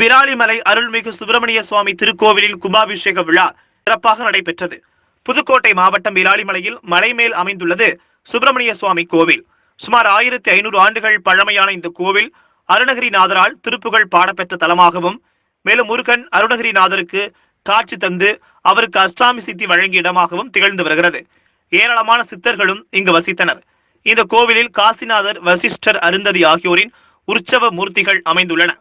விராலிமலை அருள்மிகு சுப்பிரமணிய சுவாமி திருக்கோவிலில் கும்பாபிஷேக விழா சிறப்பாக நடைபெற்றது. புதுக்கோட்டை மாவட்டம் விராலிமலையில் மலை மேல் அமைந்துள்ளது சுப்பிரமணிய சுவாமி கோவில். சுமார் ஆயிரத்தி ஐநூறு ஆண்டுகள் பழமையான இந்த கோவில் அருணகிரிநாதரால் திருப்புகழ் பாடப்பெற்ற தலமாகவும் மேலும் முருகன் அருணகிரிநாதருக்கு காட்சி தந்து அவருக்கு அஷ்டாமி சித்தி வழங்கிய இடமாகவும் திகழ்ந்து வருகிறது. ஏராளமான சித்தர்களும் இங்கு வசித்தனர். இந்த கோவிலில் காசிநாதர் வசிஷ்டர் அருந்ததி ஆகியோரின் உற்சவ மூர்த்திகள் அமைந்துள்ளன.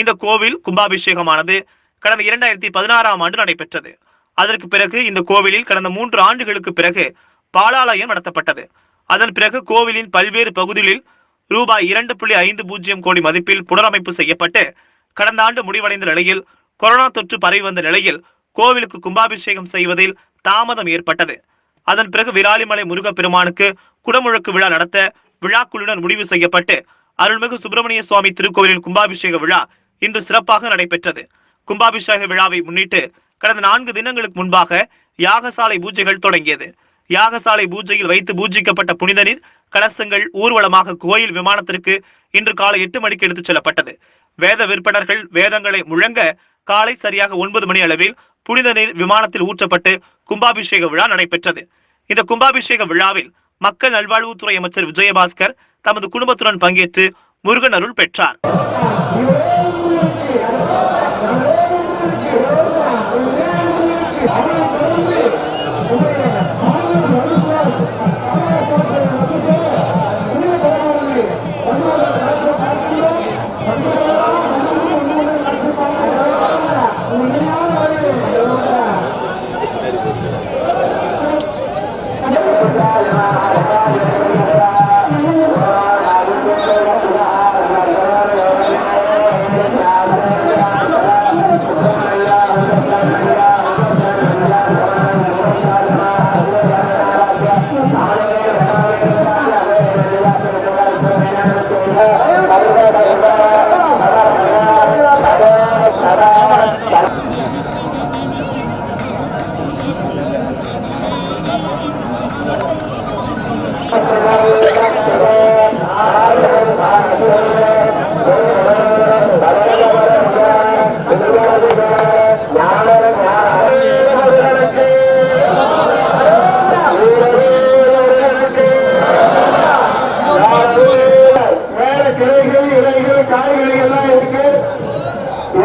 இந்த கோவில் கும்பாபிஷேகமானது கடந்த இரண்டாயிரத்தி பதினாறாம் ஆண்டு நடைபெற்றது. அதற்கு பிறகு இந்த கோவிலில் கடந்த மூன்று ஆண்டுகளுக்கு பிறகு பாலாலயம் நடத்தப்பட்டது. அதன் பிறகு கோவிலின் பல்வேறு பகுதிகளில் ரூபாய் இரண்டு புள்ளி ஐந்து பூஜ்ஜியம் கோடி மதிப்பில் புனரமைப்பு செய்யப்பட்டு கடந்த ஆண்டு முடிவடைந்த நிலையில் கொரோனா தொற்று பரவி வந்த நிலையில் கோவிலுக்கு கும்பாபிஷேகம் செய்வதில் தாமதம் ஏற்பட்டது. அதன் பிறகு விராலிமலை முருகப்பெருமானுக்கு குடமுழக்கு விழா நடத்த விழாக்குழுவினர் முடிவு செய்யப்பட்டு அருள்மிகு சுப்பிரமணிய சுவாமி திருக்கோவிலின் கும்பாபிஷேக விழா இன்று சிறப்பாக நடைபெற்றது. கும்பாபிஷேக விழாவை முன்னிட்டு கடந்த நான்கு தினங்களுக்கு முன்பாக யாகசாலை பூஜைகள் தொடங்கியது. யாகசாலை பூஜையில் வைத்து பூஜிக்கப்பட்ட புனித நீர் கலசங்கள் ஊர்வலமாக கோயில் விமானத்திற்கு இன்று காலை எட்டு மணிக்கு எடுத்துச் செல்லப்பட்டது. வேத விற்பனர்கள் வேதங்களை முழங்க காலை சரியாக ஒன்பது மணி அளவில் புனித நீர் விமானத்தில் ஊற்றப்பட்டு கும்பாபிஷேக விழா நடைபெற்றது. இந்த கும்பாபிஷேக விழாவில் மக்கள் நல்வாழ்வுத்துறை அமைச்சர் விஜயபாஸ்கர் தமது குடும்பத்துடன் பங்கேற்று முருகன் அருள் பெற்றார்.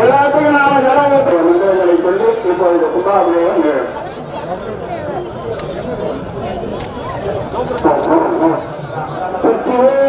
எல்லாத்துக்கும் நாம ஜலம் ஊற்ற மந்திரங்களை சொல்லி இப்போ இந்த கும்பாபிஷேகம் நிகழும். சுற்றிவேல்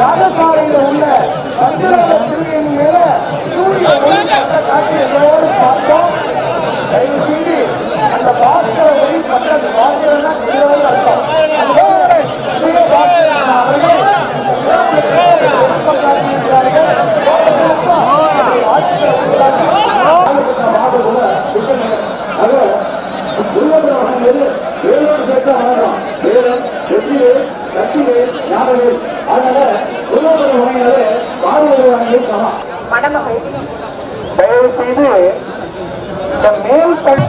ராஜஸ்தான் வேலோடு சேர்த்து வணக்கம் வேலன் வெற்றியே கட்சியே ஞாபகம் அதனால உள்ளூர் வகையாலே வகையில் சமம் தயவு செய்து இந்த மேல் படி